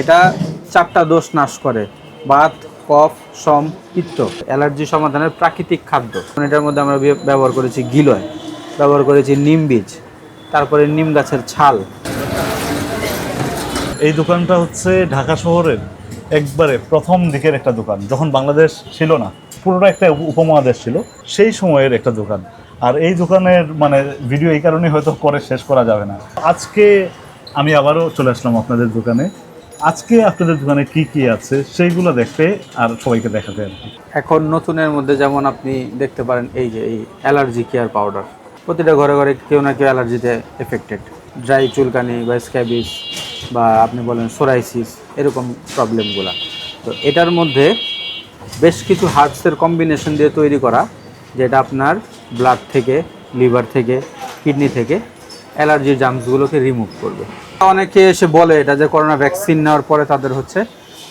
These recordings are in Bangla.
এটা চারটা দোষ নাশ করে। বাত, কফ, সম, পিত্ত। অ্যালার্জি সমাধানের প্রাকৃতিক খাদ্য। এটার মধ্যে আমরা ব্যবহার করেছি গিলয়, ব্যবহার করেছি নিম বীজ, তারপরে নিম গাছের ছাল। এই দোকানটা হচ্ছে ঢাকা শহরের একবারে প্রথম দিকের একটা দোকান, যখন বাংলাদেশ ছিল না, পুরোটা একটা উপমহাদেশ ছিল, সেই সময়ের একটা দোকান। আর এই দোকানের মানে ভিডিও এই কারণে হয়তো করে শেষ করা যাবে না। আজকে আমি আবারও চলে আসলাম আপনাদের দোকানে। আজকে আপনাদের দোকানে কি কি আছে সেইগুলো দেখতে আর সবাইকে দেখাতে আর কি। এখন নতুনের মধ্যে যেমন আপনি দেখতে পারেন এই যে, এই অ্যালার্জি কেয়ার পাউডার। প্রতিটা ঘরে ঘরে কেউ না কেউ অ্যালার্জিতে এফেক্টেড ড্রাই চুলকানি বা স্ক্যাবিস বা আপনি বলেন সোরাইসিস, এরকম প্রবলেমগুলো। তো এটার মধ্যে বেশ কিছু হার্বসের কম্বিনেশন দিয়ে তৈরি করা, যেটা আপনার ব্লাড থেকে লিভার থেকে কিডনি থেকে অ্যালার্জির জামসগুলোকে রিমুভ করবে। অনেকে এসে বলে এটা যে করোনা ভ্যাকসিন নেওয়ার পরে তাদের হচ্ছে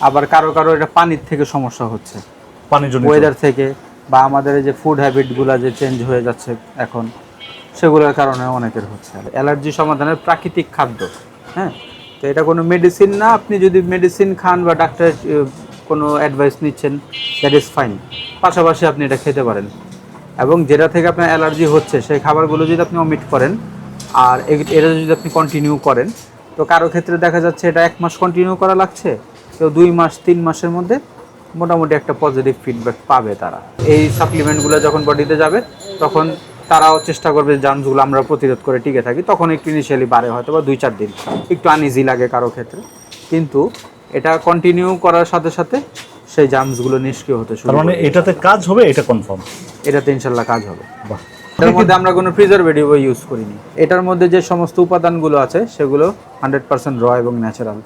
আবার কারও কারও এটা পানির থেকে সমস্যা হচ্ছে। পানি জন্য ওয়েদার থেকে বা আমাদের এই যে ফুড হ্যাবিটগুলো যে চেঞ্জ হয়ে যাচ্ছে এখন সেগুলোর কারণে অনেকের হচ্ছে। অ্যালার্জি সমাধানের প্রাকৃতিক খাদ্য হ্যাঁ? তো এটা কোনো মেডিসিন না আপনি যদি মেডিসিন খান বা ডাক্তারের আহ, কোনো অ্যাডভাইস নিচ্ছেন দ্যাট ইজ ফাইন পাশাপাশি আপনি এটা খেতে পারেন। এবং যেটা থেকে আপনার অ্যালার্জি হচ্ছে সেই খাবারগুলো যদি আপনি অমিট করেন আর এটা যদি আপনি কন্টিনিউ করেন তো কারও ক্ষেত্রে দেখা যাচ্ছে এটা এক মাস কন্টিনিউ করা লাগছে কেউ দুই মাস তিন মাসের মধ্যে মোটামুটি একটা পজিটিভ ফিডব্যাক পাবে তারা। এই সাপ্লিমেন্টগুলো যখন বডিতে যাবে তখন তারাও চেষ্টা করবে জার্মসগুলো আমরা প্রতিরোধ করে টিকে থাকি। তখন একটু ইনিশিয়ালি বাড়ে হয়তো বা দুই চার দিন। একটু আনইজি লাগে কারও ক্ষেত্রে। কিন্তু এটা কন্টিনিউ করার সাথে সাথে সেই জার্মসগুলো নিষ্ক্রিয় হতে শুরু মানে এটাতে কাজ হবে এটা কনফার্ম এটাতে ইনশাল্লাহ কাজ হবে। বাহ। এটার মধ্যে আমরা কোনো প্রিজারভেটিভ ইউজ করিনি। এটার মধ্যে যে সমস্ত উপাদানগুলো আছে সেগুলো হান্ড্রেড পার্সেন্ট র এবং ন্যাচারাল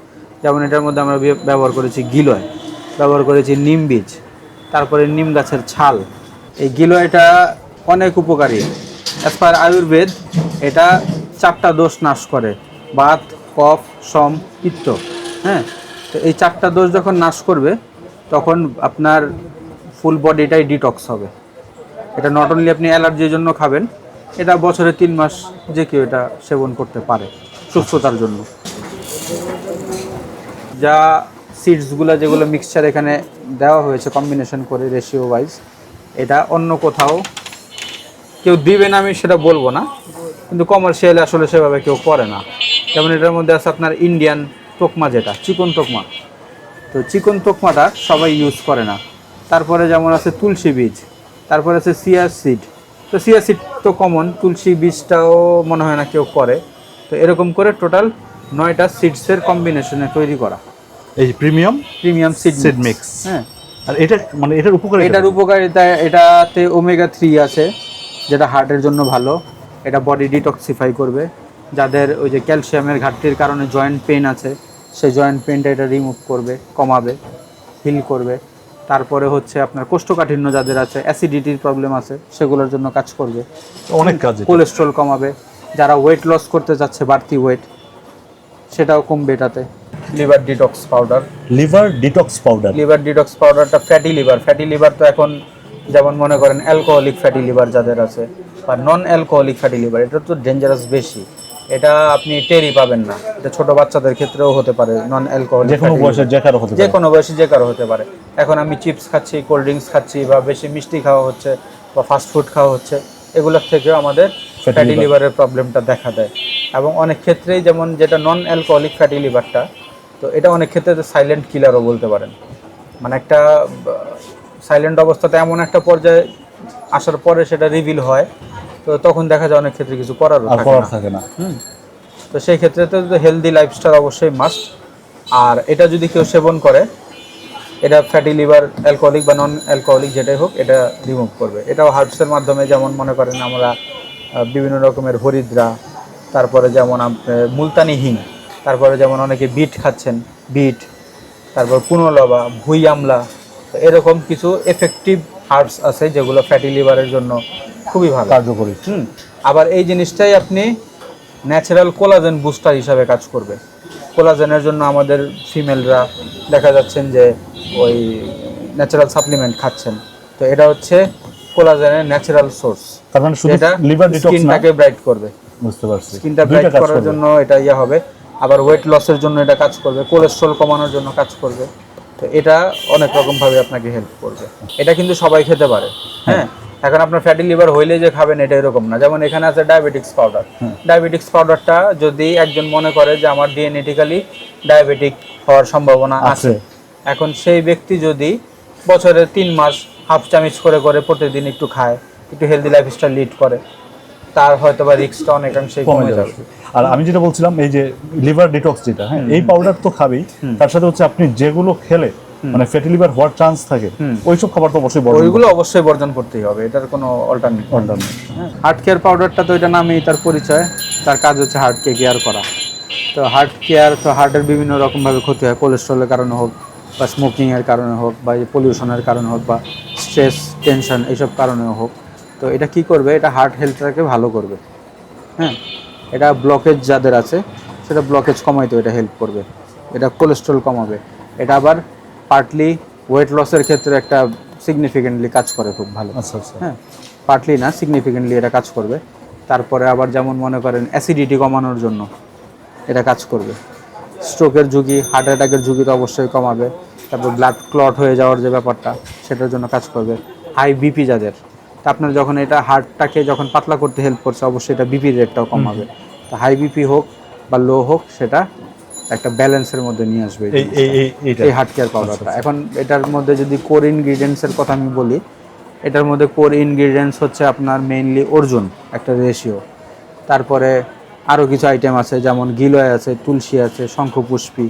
যেমন এটার মধ্যে আমরা ব্যবহার করেছি গিলয় ব্যবহার করেছি নিম বীজ তারপরে নিম গাছের ছাল। এই গিলয়টা অনেক উপকারী। অ্যাজ পার আয়ুর্বেদ এটা চারটা দোষ নাশ করে বাত কফ সম পিত্ত হ্যাঁ? তো এই চারটা দোষ যখন নাশ করবে তখন আপনার ফুল বডিটাই ডিটক্স হবে। এটা নট অনলি আপনি অ্যালার্জির জন্য খাবেন, এটা বছরে তিন মাস যে কেউ এটা সেবন করতে পারে সুস্থতার জন্য। যা সিডসগুলো যেগুলো মিক্সচার এখানে দেওয়া হয়েছে কম্বিনেশন করে রেশিও ওয়াইজ এটা অন্য কোথাও কেউ দিবে না, আমি সেটা বলব না। কিন্তু কমার্শিয়ালি আসলে সেভাবে কেউ করে না। যেমন এটার মধ্যে আছে আপনার ইন্ডিয়ান তোকমা যেটা, চিকন তোকমা তো চিকন তোকমাটা সবাই ইউজ করে না। তারপরে যেমন আছে তুলসী বীজ তারপরে আছে সিয়ার সিড। তো সিয়ার সিড তো কমন তুলসী বীজটাও মনে হয় না কেউ করে। তো এরকম করে টোটাল নয়টা সিডসের কম্বিনেশনে তৈরি করা। এই premium premium seed seed mix হ্যাঁ। আর এটা মানে এটার উপকার এটার উপকারিতা এটাতে ওমেগা থ্রি আছে যেটা হার্টের জন্য ভালো। এটা বডি ডিটক্সিফাই করবে। যাদের ওই যে ক্যালসিয়ামের ঘাটতির কারণে জয়েন্ট পেন আছে সেই জয়েন্ট পেনটা এটা রিমুভ করবে কমাবে হিল করবে। তারপরে হচ্ছে আপনার কোষ্ঠকাঠিন্য যাদের আছে অ্যাসিডিটির প্রবলেম আছে সেগুলোর জন্য কাজ করবে। অনেক কাজ কোলেস্ট্রল কমাবে যারা ওয়েট লস করতে যাচ্ছে বাড়তি ওয়েট সেটাও কমবে এটাতে। Liver detox powder liver detox powder liver detox পাউডারটা ফ্যাটি লিভার ফ্যাটি লিভার তো এখন যেমন মনে করেন অ্যালকোহলিক ফ্যাটি লিভার যাদের আছে বা নন অ্যালকোহলিক ফ্যাটি লিভার এটা তো ডেঞ্জারাস বেশি। এটা আপনি টেরই পাবেন না। এটা ছোট বাচ্চাদের ক্ষেত্রেও হতে পারে নন অ্যালকোহলিক যে কোনো বয়সে যে কারও হতে যে পারে কোনো বয়সে যে কারও হতে পারে। এখন আমি চিপস খাচ্ছি কোল্ড ড্রিঙ্কস খাচ্ছি বা বেশি মিষ্টি খাওয়া হচ্ছে বা ফাস্ট ফুড খাওয়া হচ্ছে এগুলোর থেকেও আমাদের ফ্যাটি লিভারের প্রবলেমটা দেখা দেয়। এবং অনেক ক্ষেত্রেই যেমন যেটা নন অ্যালকোহলিক ফ্যাটি লিভারটা তো এটা অনেক ক্ষেত্রে সাইলেন্ট কিলারও বলতে পারেন। মানে একটা সাইলেন্ট অবস্থাতে এমন একটা পর্যায়ে আসার পরে সেটা রিভিল হয় তো তখন দেখা যায় অনেক ক্ষেত্রে কিছু করার করার থাকে না। তো সেই ক্ষেত্রে তো হেলদি লাইফস্টাইল অবশ্যই মাস্ট আর এটা যদি কেউ সেবন করে এটা ফ্যাটি লিভার অ্যালকোহলিক বা নন অ্যালকোহলিক যেটাই হোক এটা রিমুভ করবে। এটাও হার্বসের মাধ্যমে যেমন মনে করেন আমরা বিভিন্ন রকমের হরিদ্রা তারপরে যেমন মুলতানি হিং তারপরে যেমন অনেকে বিট খাচ্ছেন বিট তারপর পুনলবা ভুই আমলা এরকম কিছু এফেক্টিভ হার্বস আছে যেগুলো ফ্যাটি লিভারের জন্য খুবই ভালো। কার্যকরী। হুম। আবার এই জিনিসটাই আপনি ন্যাচারাল কোলাজেন বুস্টার হিসাবে কাজ করবে। কোলাজেনের জন্য আমাদের ফিমেলরা দেখা যাচ্ছেন যে ওই ন্যাচারাল সাপ্লিমেন্ট খাচ্ছেন। তো এটা হচ্ছে কোলাজেনের ন্যাচারাল সোর্স তার মানে শুধু লিভার ডিটক্স না? স্কিনটাকে ব্রাইট করবে। বুঝতে পারছি। স্কিনটা ব্রাইট করার জন্য এটা ইয়ে হবে। আবার ওয়েট লসের জন্য এটা কাজ করবে। কোলেস্ট্রল কমানোর জন্য কাজ করবে। তো এটা অনেক রকমভাবে আপনাকে হেল্প করবে। এটা কিন্তু সবাই খেতে পারে। হ্যাঁ? এখন আপনার ফ্যাটি লিভার হইলে যে খাবেন এটা এরকম না। যেমন এখানে আছে ডায়াবেটিক্স পাউডার ডায়াবেটিক্স পাউডারটা যদি একজন মনে করে যে আমার ডিএনেটিক্যালি ডায়াবেটিক হওয়ার সম্ভাবনা আছে। এখন সেই ব্যক্তি যদি বছরে তিন মাস হাফ চামিচ করে করে প্রতিদিন একটু খায় একটু হেলদি লাইফস্টাইল লিড করে তার হয়তো বা রিস্কটা অনেকাংশেই কমে যাবে। আর আমি যেটা বলছিলাম এই যে লিভার ডিটক্স যেটা হ্যাঁ এই পাউডার তো খাবেই তার সাথে হচ্ছে আপনি যেগুলো খেলে মানে ফ্যাটি লিভার হওয়ার চান্স থাকে। ওইসব খাবার তো অবশ্যই বড় ওইগুলো অবশ্যই বর্জন করতেই হবে এটার কোনো অল্টারনেট হার্ট কেয়ার পাউডারটা তো এটা নামেই তার পরিচয় তার কাজ হচ্ছে হার্টকে কেয়ার করা। তো হার্ট কেয়ার তো হার্টের বিভিন্ন রকমভাবে ক্ষতি হয় কোলেস্ট্রলের কারণে হোক বা স্মোকিংয়ের কারণে হোক বা পলিউশনের কারণে হোক বা স্ট্রেস টেনশন এইসব কারণে হোক। তো এটা কি করবে? এটা হার্ট হেলথটাকে ভালো করবে। হ্যাঁ এটা ব্লকেজ যাদের আছে সেটা ব্লকেজ কমাইতে এটা হেল্প করবে। এটা কোলেস্ট্রল কমাবে। এটা আবার পার্টলি ওয়েট লসের ক্ষেত্রে একটা সিগনিফিকেন্টলি কাজ করে খুব ভালো। আচ্ছা আচ্ছা। হ্যাঁ পার্টলি না সিগনিফিকেন্টলি এটা কাজ করবে। তারপরে আবার যেমন মনে করেন অ্যাসিডিটি কমানোর জন্য এটা কাজ করবে। স্ট্রোকের ঝুঁকি হার্ট অ্যাটাকের ঝুঁকি তো অবশ্যই কমাবে। তারপর ব্লাড ক্লট হয়ে যাওয়ার যে ব্যাপারটা সেটার জন্য কাজ করবে। হাই বিপি যাদের তা আপনার যখন এটা হার্টটাকে যখন পাতলা করতে হেল্প করছে অবশ্যই এটা বিপি রেটটাও কমাবে। তো হাই বিপি হোক বা লো হোক সেটা একটা ব্যালেন্সের মধ্যে নিয়ে আসবে এই হার্ট কেয়ার পাউডারটা এখন এটার মধ্যে যদি কোর ইনগ্রিডিয়েন্টসের কথা আমি বলি এটার মধ্যে কোর ইনগ্রিডিয়েন্টস হচ্ছে আপনার মেইনলি অর্জুন একটা রেশিও তারপরে আরও কিছু আইটেম আছে যেমন গিলয় আছে তুলসী আছে শঙ্খপুষ্পী।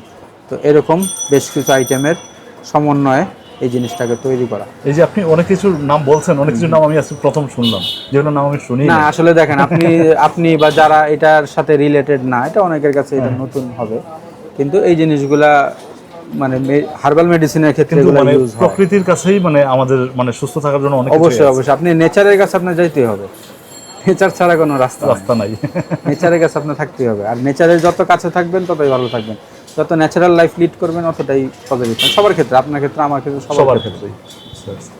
তো এরকম বেশ কিছু আইটেমের সমন্বয়ে এই জিনিসটাকে তৈরি করা। এই যে আপনি অনেক কিছুর নাম বলছেন অনেক কিছুর নাম আমি আজকে প্রথম শুনলাম। যেগুলো নাম আমি শুনি না আসলে দেখেন আপনি আপনি বা যারা এটার সাথে রিলেটেড না এটা অনেকের কাছে এটা হ্যাঁ। নতুন হবে। কিন্তু এই জিনিসগুলা মানে হার্বাল মেডিসিনের ক্ষেত্রে মানে প্রকৃতির কাছেই মানে আমাদের মানে সুস্থ থাকার জন্য অনেক অবশ্যই অবশ্যই। আপনি নেচারের কাছে আপনার যাইতে হবে। নেচার ছাড়া কোনো রাস্তা রাস্তা নাই। নেচারের কাছে আপনার থাকতেই হবে। আর নেচারের যত কাছে থাকবেন ততই ভালো থাকবেন। যত ন্যাচারাল লাইফ লিড করবেন অতটাই পজিটিভ সবার ক্ষেত্রে আপনার ক্ষেত্রে আমার ক্ষেত্রে সবার ক্ষেত্রে।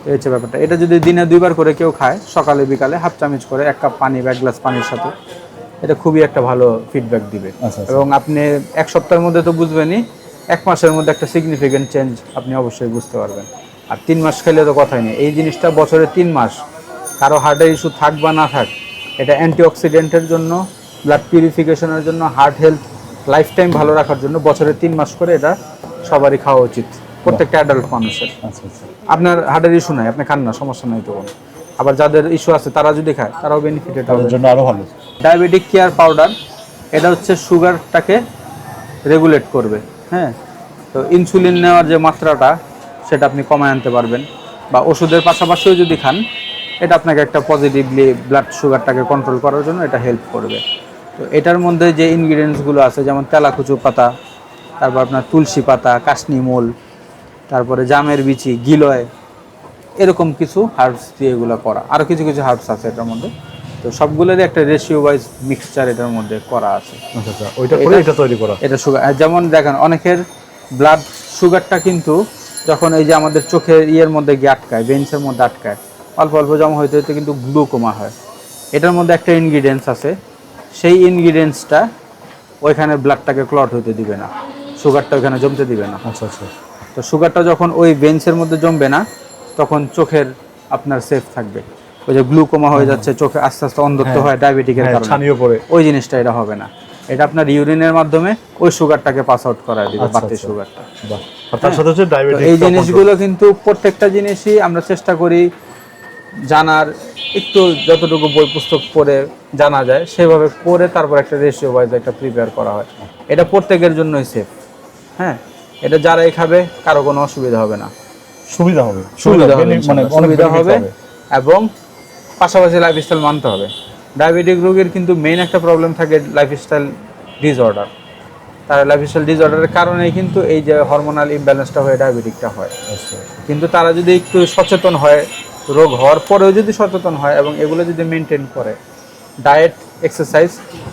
এই হচ্ছে ব্যাপারটা। এটা যদি দিনে দুইবার করে কেউ খায় সকালে বিকালে হাফ চামচ করে এক কাপ পানি বা এক গ্লাস পানির সাথে। এটা খুবই একটা ভালো ফিডব্যাক দিবে। আচ্ছা, আচ্ছা। এবং আপনি এক সপ্তাহের মধ্যে তো বুঝবেনই এক মাসের মধ্যে একটা সিগনিফিকেন্ট চেঞ্জ আপনি অবশ্যই বুঝতে পারবেন। আর তিন মাস খেলে তো কথাই নেই। এই জিনিসটা বছরে তিন মাস কারও হার্টের ইস্যু থাক বা না থাক এটা অ্যান্টিঅক্সিডেন্টের জন্য ব্লাড পিউরিফিকেশনের জন্য হার্ট হেলথ লাইফ টাইম ভালো রাখার জন্য বছরে তিন মাস করে এটা সবারই খাওয়া উচিত প্রত্যেকটা অ্যাডাল্ট মানুষের। আচ্ছা আপনার হার্টের ইস্যু নাই আপনি খান না সমস্যা নাই তো কোনো। আবার যাদের ইস্যু আছে তারা যদি খায় তারাও বেনিফিটেড হবে। জন্য আরও ভালো। ডায়াবেটিক কেয়ার পাউডার, এটা হচ্ছে সুগারটাকে রেগুলেট করবে হ্যাঁ? তো ইনসুলিন নেওয়ার যে মাত্রাটা, সেটা আপনি কমায় আনতে পারবেন। বা ওষুধের পাশাপাশিও যদি খান, এটা আপনাকে একটা পজিটিভলি ব্লাড সুগারটাকে কন্ট্রোল করার জন্য এটা হেল্প করবে। তো এটার মধ্যে যে ইনগ্রিডিয়েন্টসগুলো আছে, যেমন তেলাকুচু পাতা, তারপর আপনার তুলসী পাতা কাশনি মূল, তারপরে জামের বিচি, গিলয়, এরকম কিছু হার্বস দিয়ে এগুলো করা। আরও কিছু কিছু হার্বস আছে এটার মধ্যে। তো সবগুলোরই একটা রেশিও ওয়াইজ মিক্সচার এটার মধ্যে করা আছে। আচ্ছা আচ্ছা ওইটা করে এটা- তৈরি করা। এটা সুগার যেমন দেখেন অনেকের ব্লাড সুগারটা কিন্তু যখন এই যে আমাদের চোখের ইয়ের মধ্যে গিয়ে আটকায় ভেন্সের মধ্যে আটকায় অল্প অল্প জমা হইতে হইতে কিন্তু গ্লুকোমা হয়। এটার মধ্যে একটা ইনগ্রিডিয়েন্টস আছে সেই ইনগ্রিডিয়েন্টসটা ওইখানে ব্লাডটাকে ক্লট হইতে দিবে না সুগারটা ওইখানে জমতে দিবে না। আচ্ছা আচ্ছা। তো সুগারটা যখন ওই ভেন্সের মধ্যে জমবে না তখন চোখের আপনার সেফ থাকবে। ওই যে গ্লুকোমা হয়ে যাচ্ছে চোখে আস্তে আস্তে অন্ধত্ব হয়। ডায়াবেটিকের হ্যাঁ, কারণে। ছানিও পড়ে। ওই জিনিসটা এটা হবে না। এটা আপনার ইউরিনের মাধ্যমে ওই সুগারটাকে পাস আউট করায় দিবে আচ্ছা, বাড়তি আচ্ছা। সুগারটা। আর তার সাথে হচ্ছে তো ডায়াবেটিস এই জিনিসগুলো কিন্তু প্রত্যেকটা জিনিসই আমরা চেষ্টা করি জানার একটু যতটুকু বই পুস্তক পড়ে জানা যায় সেভাবে করে তারপর একটা রেশিও ওয়াইজ একটা প্রিপেয়ার করা হয়। এটা প্রত্যেকের জন্যই সেফ হ্যাঁ এটা যারাই খাবে কারও কোনো অসুবিধা হবে না। সুবিধা হবে। সুবিধা হবে মানে সুবিধা হবে এবং পাশাপাশি লাইফস্টাইল মানতে হবে। ডায়াবেটিক রোগীর কিন্তু মেইন একটা প্রবলেম থাকে লাইফস্টাইল ডিসঅর্ডার তার লাইফস্টাইল ডিসঅর্ডারের কারণেই কিন্তু এই যে হরমোনাল ইমব্যালেন্সটা হয়ে ডায়াবেটিকটা হয়। আচ্ছা, কিন্তু তারা যদি একটু সচেতন হয় রোগ হওয়ার পরেও যদি সচেতন হয় এবং এগুলো যদি মেনটেন করে ডায়েট এক্সারসাইজ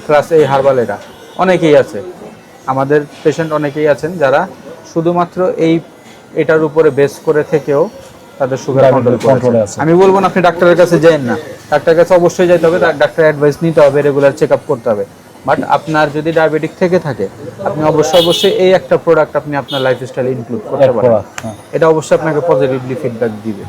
প্লাস এই হার্বাল এটা অনেকেই আছে। আমাদের পেশেন্ট অনেকেই আছেন যারা শুধুমাত্র এই এটার উপরে বেস করে থেকেও তাদের সুগার কন্ট্রোল আছে। আমি বলব না আপনি ডাক্তারের কাছে যাবেন না। ডাক্তারের কাছে অবশ্যই যাইতে হবে ডাক্তার অ্যাডভাইস নিতে হবে রেগুলার চেক আপ করতে হবে। বাট আপনার যদি ডায়াবেটিক থেকে থাকে আপনি অবশ্যই অবশ্যই এই একটা প্রোডাক্ট আপনি আপনার লাইফস্টাইলে ইনক্লুড করতে পারেন। হ্যাঁ। এটা অবশ্যই আপনাকে পজিটিভলি ফিডব্যাক দিবে।